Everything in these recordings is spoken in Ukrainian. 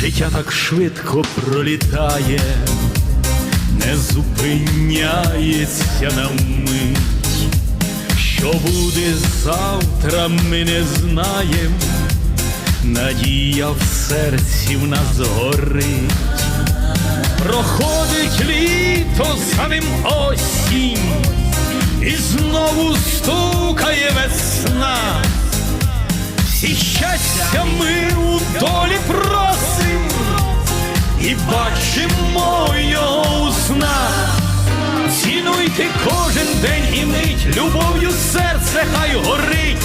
Життя так швидко пролітає, не зупиняється на мить. Що буде завтра, ми не знаєм, надія в серці в нас горить. Проходить літо, за ним осінь, і знову стукає весна. Всі щастя ми Цінуйте кожен день і мить, любов'ю серце хай горить.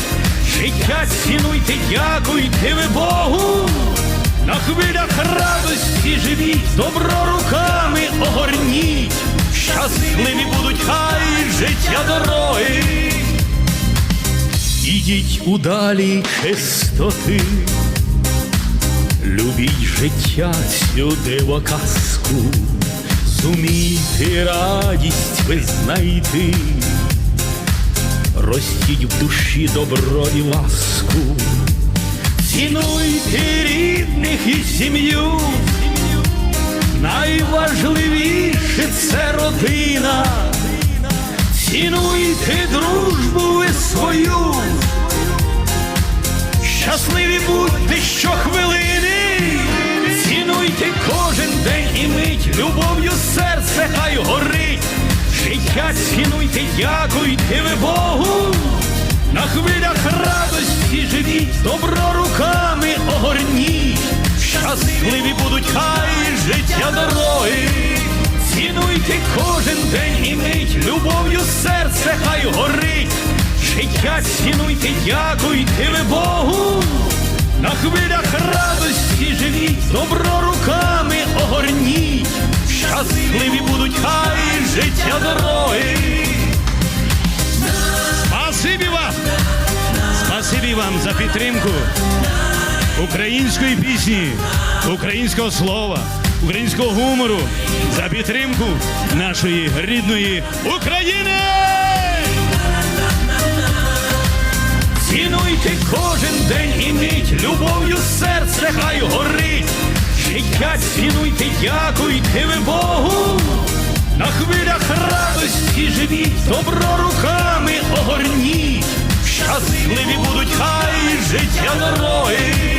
Життя цінуйте, дякуйте ви Богу. На хвилях радості живіть, добро руками огорніть. Щасливі будуть хай життя дороги. Ідіть у далі чистоти, любіть життя цю диво казку, зумійте радість ви знайти, ростіть в душі добро і ласку, цінуйте рідних і сім'ю, найважливіше це родина. Цінуйте дружбу ви свою, щасливі будьте щохвилини, цінуйте мить, любов'ю серце хай горить, життя цінуйте, дякуйте ви Богу, на хвилях радості живіть, добро руками огорніть, щасливі будуть хай життя дороги. Цінуйте кожен день і мить, любов'ю серце хай горить. Життя цінуйте, дякуйте ви Богу. На хвилях радості живіть, добро руками огорніть. Щасливі будуть хай життя дороги. Спасибі вам! Спасибі вам за підтримку української пісні, українського слова, українського гумору, за підтримку нашої рідної України! Цінуйте кожен день і мить, любов'ю серце хай горить. Життя цінуйте, дякуйте ви Богу. На хвилях радості живіть, добро руками огорніть. Щасливі будуть хай життя дороги.